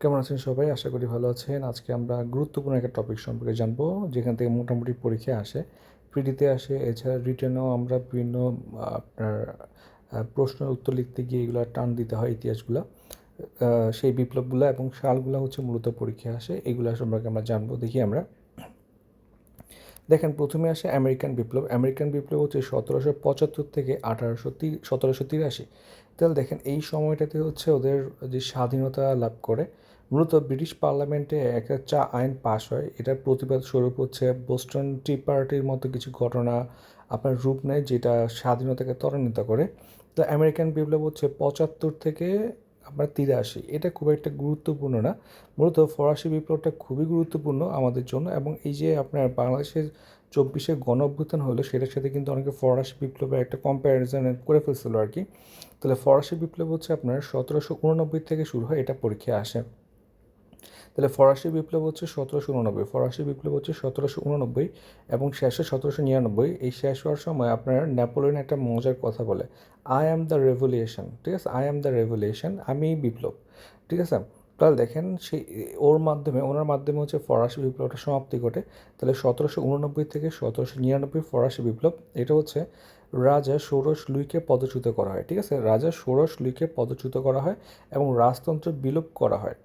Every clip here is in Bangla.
কেমন আছেন সবাই? আশা করি ভালো আছেন। আজকে আমরা গুরুত্বপূর্ণ একটা টপিক সম্পর্কে জানব, যেখান থেকে মোটামুটি পরীক্ষা আসে। পিডিতে আসে, এছাড়া রিটেনেও আমরা বিভিন্ন আপনার প্রশ্নের উত্তর লিখতে গিয়ে এগুলো টান দিতে হয় ইতিহাসগুলো। সেই বিপ্লবগুলো এবং সালগুলো হচ্ছে মূলত পরীক্ষা আসে। এগুলো সম্পর্কে আমরা জানব, দেখি আমরা। দেখেন, প্রথমে আসে আমেরিকান বিপ্লব। আমেরিকান বিপ্লব হচ্ছে সতেরোশো পঁচাত্তর থেকে আঠারোশো সতেরোশো তিরাশি। তাহলে দেখেন, এই সময়টাতে হচ্ছে ওদের যে স্বাধীনতা লাভ করে মূলত ব্রিটিশ পার্লামেন্টে একটা চা আইন পাশ হয়। এটার প্রতিবাদ স্বরূপ হচ্ছে বোস্টন টি পার্টির মতো কিছু ঘটনা আপনার রূপ নেয়, যেটা স্বাধীনতাকে ত্বরান্বিত করে। তো আমেরিকান বিপ্লব হচ্ছে পঁচাত্তর থেকে আপনার তিরাশি। এটা খুব একটা গুরুত্বপূর্ণ না। মূলত ফরাসি বিপ্লবটা খুবই গুরুত্বপূর্ণ আমাদের জন্য এবং এই যে আপনার বাংলাদেশের চব্বিশে গণ অভ্যুত্থান হলো, সেটার সাথে কিন্তু অনেকে ফরাসি বিপ্লবের একটা কম্প্যারিজন করে ফেলছিল আর কি। তাহলে ফরাসি বিপ্লব হচ্ছে আপনার সতেরোশো উননব্বই থেকে শুরু হয়, এটা পরীক্ষায় আসে। তাহলে ফরাসি বিপ্লব হচ্ছে সতেরোশো উননব্বই। ফরাসি বিপ্লব হচ্ছে সতেরোশো উননব্বই এবং শেষে সতেরোশো নিরানব্বই। এই শেষ হওয়ার সময় আপনার নেপোলিয়ন একটা মজার কথা বলে। আই অ্যাম দ্য রেভলিউশন ঠিক আছে? আই অ্যাম দ্য রেভলিউশন আমি বিপ্লব ঠিক আছে? তাহলে দেখেন সেই ওর মাধ্যমে, ওনার মাধ্যমে হচ্ছে ফরাসি বিপ্লবটা সমাপ্তি ঘটে। তাহলে সতেরোশো উননব্বই থেকে সতেরোশো নিরানব্বই ফরাসি বিপ্লব, এটা হচ্ছে রাজা ষোড়শ লুইকে পদচ্যুত করা হয়, ঠিক আছে? রাজা ষোড়শ লুইকে পদচ্যুত করা হয় এবং রাজতন্ত্র বিলোপ করা হয়।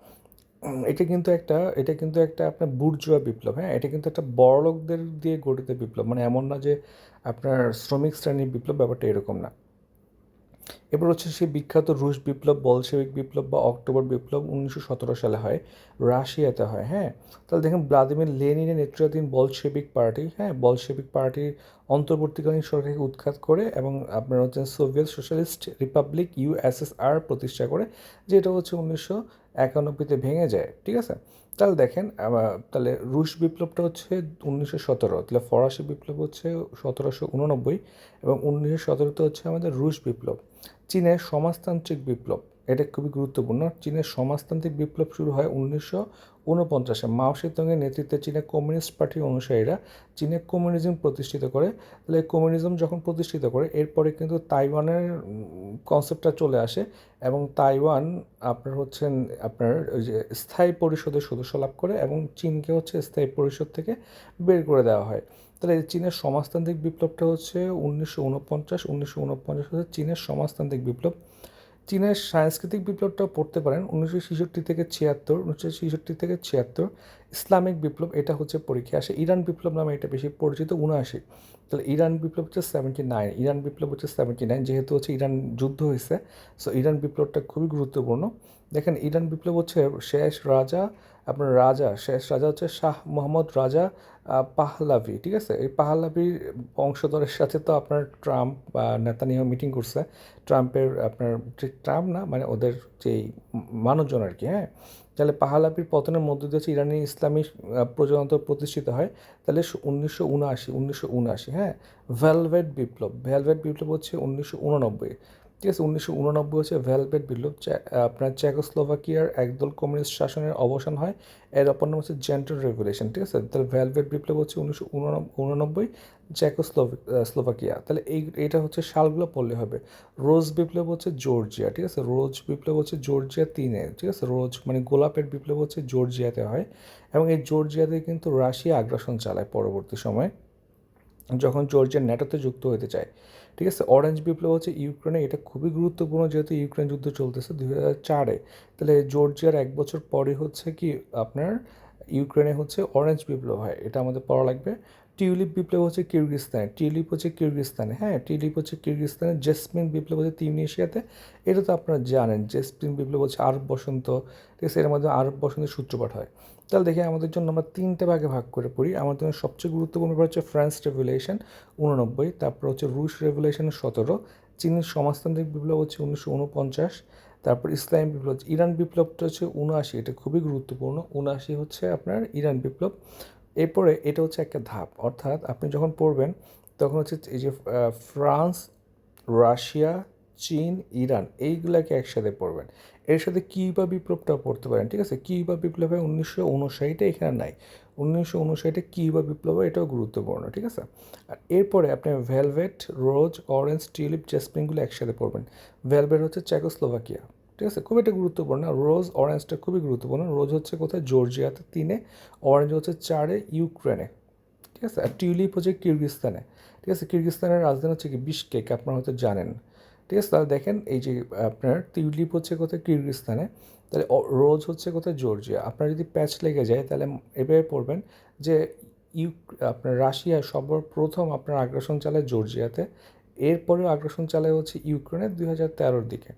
এটা কিন্তু একটা, এটা কিন্তু একটা আপনার বুর্জুয়া বিপ্লব হ্যাঁ? এটা কিন্তু একটা বড়লোকদের দিয়ে গঠিত বিপ্লব। মানে এমন না যে আপনার শ্রমিক শ্রেণির বিপ্লব ব্যাপারটা এরকম না। এবার হচ্ছে সেই বিখ্যাত রুশ বিপ্লব বলশেবিক বিপ্লব বা অক্টোবর বিপ্লব উনিশশো সতেরো সালে হয়, রাশিয়াতে হয় হ্যাঁ? তাহলে দেখেন ভ্লাদিমির লেনিনের নেতৃত্বাধীন বলশেবিক পার্টি হ্যাঁ? বলশেবিক পার্টির অন্তর্বর্তীকালীন সরকারকে উৎখাত করে এবং আপনার হচ্ছে সোভিয়েত সোশ্যালিস্ট রিপাবলিক ইউএসএসআর প্রতিষ্ঠা করে, যেটা হচ্ছে উনিশশো একানব্বইতে ভেঙে যায়, ঠিক আছে? তাহলে দেখেন তাহলে রুশ বিপ্লবটা হচ্ছে উনিশশো সতেরো, তাহলে ফরাসি বিপ্লব হচ্ছে সতেরোশো উননব্বই এবং উনিশশো সতেরোতে হচ্ছে আমাদের রুশ বিপ্লব। চীনের সমাজতান্ত্রিক বিপ্লব এটা খুবই গুরুত্বপূর্ণ। চীনের সমাজতান্ত্রিক বিপ্লব শুরু হয় উনিশশো ঊনপঞ্চাশে। মাও সেতুংয়ের নেতৃত্বে চীনের কমিউনিস্ট পার্টির অনুসারীরা চীনে কমিউনিজম প্রতিষ্ঠিত করে। তাহলে কমিউনিজম যখন প্রতিষ্ঠিত করে, এরপরে কিন্তু তাইওয়ানের কনসেপ্টটা চলে আসে এবং তাইওয়ান আপনার হচ্ছেন আপনার ওই যে স্থায়ী পরিষদের সদস্য লাভ করে এবং চীনকে হচ্ছে স্থায়ী পরিষদ থেকে বের করে দেওয়া হয়। তাহলে চীনের সমাজতান্ত্রিক বিপ্লবটা হচ্ছে উনিশশো ঊনপঞ্চাশ উনিশশো ঊনপঞ্চাশ হচ্ছে চীনের সমাজতান্ত্রিক বিপ্লব। চীনের সাংস্কৃতিক বিপ্লবটা পড়তে পারেন। উনিশশো ছেষট্টি থেকে ছিয়াত্তর, উনিশশো ছেষট্টি থেকে ছিয়াত্তর, ইসলামিক বিপ্লব এটা হচ্ছে পরীক্ষা। আসে ইরান বিপ্লব নামে এটা বেশি পরিচিত, উনআশি। তাহলে ইরান বিপ্লব হচ্ছে সেভেন্টি নাইন ইরান বিপ্লব হচ্ছে সেভেন্টি নাইন যেহেতু হচ্ছে ইরান যুদ্ধ হয়েছে সো ইরান বিপ্লবটা খুবই গুরুত্বপূর্ণ। দেখেন, ইরান বিপ্লব হচ্ছে শেষ রাজা, আপনার রাজা, শেষ রাজা হচ্ছে শাহ মোহাম্মদ রাজা পাহলাভি, ঠিক আছে? এই পাহলাভির বংশধরের সাথে তো আপনার ট্রাম্প বা নেতানিয়াহু মিটিং করছে, ট্রাম্পের আপনার ট্রাম্প না মানে ওদের যেই মানুষজন আর কি হ্যাঁ? তাহলে পাহালাপির পতনের মধ্য দিয়ে হচ্ছে ইরানি ইসলামী প্রজাতন্ত্র প্রতিষ্ঠিত হয়, তাহলে উনিশশো উনআশি উনিশশো উনআশি হ্যাঁ? ভেলভেট বিপ্লব ভেলভেট বিপ্লব হচ্ছে উনিশশো উননব্বই। ঠিক আছে, উনিশশো উননব্বই হচ্ছে ভেলভেট বিপ্লব। আপনার চেকোস্লোভাকিয়ার একদল কমিউনিস্ট শাসনের অবসান হয়। এর অপর নাম হচ্ছে জেন্টার রেগুলেশন, ঠিক আছে? তাহলে ভেলভেট বিপ্লব হচ্ছে উনিশশো উননব্বই চেকোস্লোভাকিয়া তাহলে এই, এটা হচ্ছে সালগুলো পড়লে হবে। রোজ বিপ্লব হচ্ছে জর্জিয়া, ঠিক আছে? রোজ বিপ্লব হচ্ছে জর্জিয়া তিনে, ঠিক আছে? রোজ মানে গোলাপের বিপ্লব হচ্ছে জর্জিয়াতে হয় এবং এই জর্জিয়াতে কিন্তু রাশিয়া আগ্রাসন চালায় পরবর্তী সময়, যখন জর্জিয়া ন্যাটোতে যুক্ত হতে চায়। ঠিক আছে? অরেঞ্জ বিপ্লব হচ্ছে ইউক্রেনে, এটা খুবই গুরুত্বপূর্ণ যেহেতু ইউক্রেন যুদ্ধ চলতেছে দুই হাজার চারে। তাহলে জর্জিয়ার এক বছর পরে হচ্ছে কি আপনার ইউক্রেনে হচ্ছে অরেঞ্জ বিপ্লব হয়, এটা আমাদের পড়া লাগবে। টিউলিপ বিপ্লব হচ্ছে কিরগিস্তানে টিউলিপ হচ্ছে কিরগিস্তানে হ্যাঁ? টিউলিপ হচ্ছে কিরগিস্তানে জেসমিন বিপ্লব হচ্ছে তিউনিশিয়াতে। এটা তো আপনারা জানেন জেসমিন বিপ্লব হচ্ছে আরব বসন্ত, ঠিক আছে? এর মধ্যে আরব বসন্তের সূত্রপাত হয়। তাহলে দেখি আমাদের জন্য আমরা তিনটে ভাগে ভাগ করে পড়ি। আমাদের জন্য সবচেয়ে গুরুত্বপূর্ণ ব্যাপার হচ্ছে ফ্রান্স রেভুলেশন উননব্বই তারপর হচ্ছে রুশ রেভুলেশন সতেরো, চীনের সমাজতান্ত্রিক বিপ্লব হচ্ছে উনিশশো উনপঞ্চাশ তারপর ইসলাম বিপ্লব হচ্ছে ইরান বিপ্লবটা হচ্ছে উনআশি এটা খুবই গুরুত্বপূর্ণ। উনআশি হচ্ছে আপনার ইরান বিপ্লব। এরপরে এটা হচ্ছে একটা ধাপ, অর্থাৎ আপনি যখন পড়বেন তখন হচ্ছে এই যে ফ্রান্স, রাশিয়া চীন, ইরান, এইগুলাকে একসাথে পড়বেন। এর সাথে কিউবা বিপ্লবটাও পড়তে পারেন, ঠিক আছে? কিউবা বিপ্লব হয় উনিশশো উনষাটে এখানে নাই। উনিশশো উনষাটে কিউবা বিপ্লব এটাও গুরুত্বপূর্ণ, ঠিক আছে? আর এরপরে আপনি ভেলভেট, রোজ, অরেঞ্জ, টিউলিপ, জেসমিনগুলো একসাথে পড়বেন। ভেলভেট হচ্ছে চেকোস্লোভাকিয়া, ঠিক আছে? খুব একটা গুরুত্বপূর্ণ রোজ, অরেঞ্জটা খুবই গুরুত্বপূর্ণ। রোজ হচ্ছে কোথায়? জর্জিয়াতে তিনে, অরেঞ্জ হচ্ছে চারে, ইউক্রেনে, ঠিক আছে? আর টিউলিপ হচ্ছে কিরগিস্তানে ঠিক আছে? কিরগিস্তানের রাজধানী হচ্ছে কি? বিশকেক, আপনারা হয়তো জানেন। ঠিক আছে? তাহলে দেখেন এই যে আপনার টিউলিপ হচ্ছে কোথায়? কিরগিস্তানে তাহলে রোজ হচ্ছে কোথায়? জর্জিয়া। আপনার যদি প্যাচ লেগে যায়, তাহলে এভাবে পড়বেন যে ইউ, আপনার রাশিয়া সর্বপ্রথম আপনার আগ্রাসন চালায় জর্জিয়াতে। এরপরেও আগ্রাসন চালায় হচ্ছে ইউক্রেনের দুই হাজার তেরোর দিকে।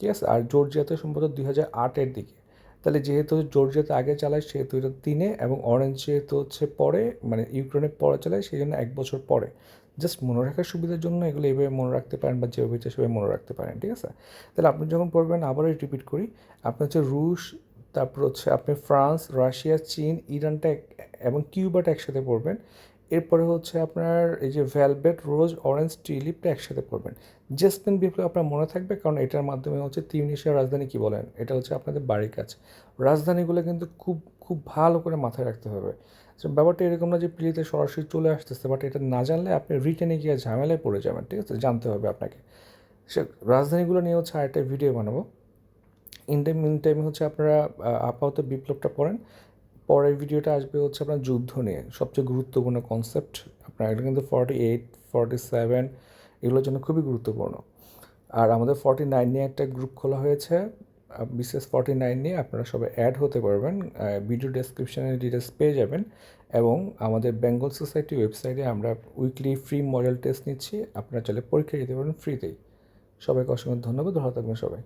ঠিক আছে? আর জর্জিয়াতে সম্ভবত দুই হাজার আটের দিকে। তাহলে যেহেতু জর্জিয়াতে আগে চালায়, সেহেতু এটা তিনে এবং অরেঞ্জ যেহেতু হচ্ছে পরে মানে ইউক্রেনের পরে চালায় সেই জন্য এক বছর পরে। জাস্ট মনে রাখার সুবিধার জন্য এগুলো এইভাবে মনে রাখতে পারেন বা যেভাবে ইচ্ছা সেভাবে মনে রাখতে পারেন, ঠিক আছে? তাহলে আপনি যখন পড়বেন আবারও রিপিট করি, আপনি হচ্ছে রুশ, তারপর হচ্ছে আপনি ফ্রান্স, রাশিয়া, চীন, ইরানটা এবং কিউবাটা একসাথে পড়বেন। এরপরে হচ্ছে আপনার এই যে ভ্যালভেট, রোজ, অরেঞ্জ টিউলিপটা একসাথে পড়বেন। জেসমিন বিপ্লব আপনার মনে থাকবে, কারণ এটার মাধ্যমে হচ্ছে তিউনিশিয়ার রাজধানী কি বলেন? এটা হচ্ছে আপনাদের বাড়ির কাছে রাজধানীগুলো কিন্তু খুব খুব ভালো করে মাথায় রাখতে হবে। So, ব্যাপারটা এরকম না যে প্লিতে সরাসরি চলে আসতেছে বাট এটা না জানলে আপনি রিটেনে গিয়ে ঝামেলায় পড়ে যাবেন ঠিক আছে? জানতে হবে আপনাকে। সে রাজধানীগুলো নিয়ে হচ্ছে আরেকটা ভিডিও বানাবো। ইন টাইম ইন টাইমে হচ্ছে আপনারা আপাতত বিপ্লবটা পড়েন। পরের ভিডিওটা আসবে হচ্ছে আপনার যুদ্ধ নিয়ে। সবচেয়ে গুরুত্বপূর্ণ কনসেপ্ট আপনার এটা কিন্তু ফর্টি এইট ফর্টি সেভেন এগুলোর জন্য খুবই গুরুত্বপূর্ণ। আর আমাদের ফর্টি নাইন নিয়ে একটা গ্রুপ খোলা হয়েছে। বিশেষ ফর্টি নাইন নিয়ে আপনারা সবাই অ্যাড হতে পারবেন ভিডিও ডেসক্রিপশানে ডিটেলস পেয়ে যাবেন এবং আমাদের বেঙ্গল সোসাইটি ওয়েবসাইটে আমরা উইকলি ফ্রি মডেল টেস্ট নিচ্ছি, আপনারা চাইলে পরীক্ষা দিতে পারবেন ফ্রিতেই সবাইকে অসংখ্য ধন্যবাদ, ভালো থাকবেন সবাই।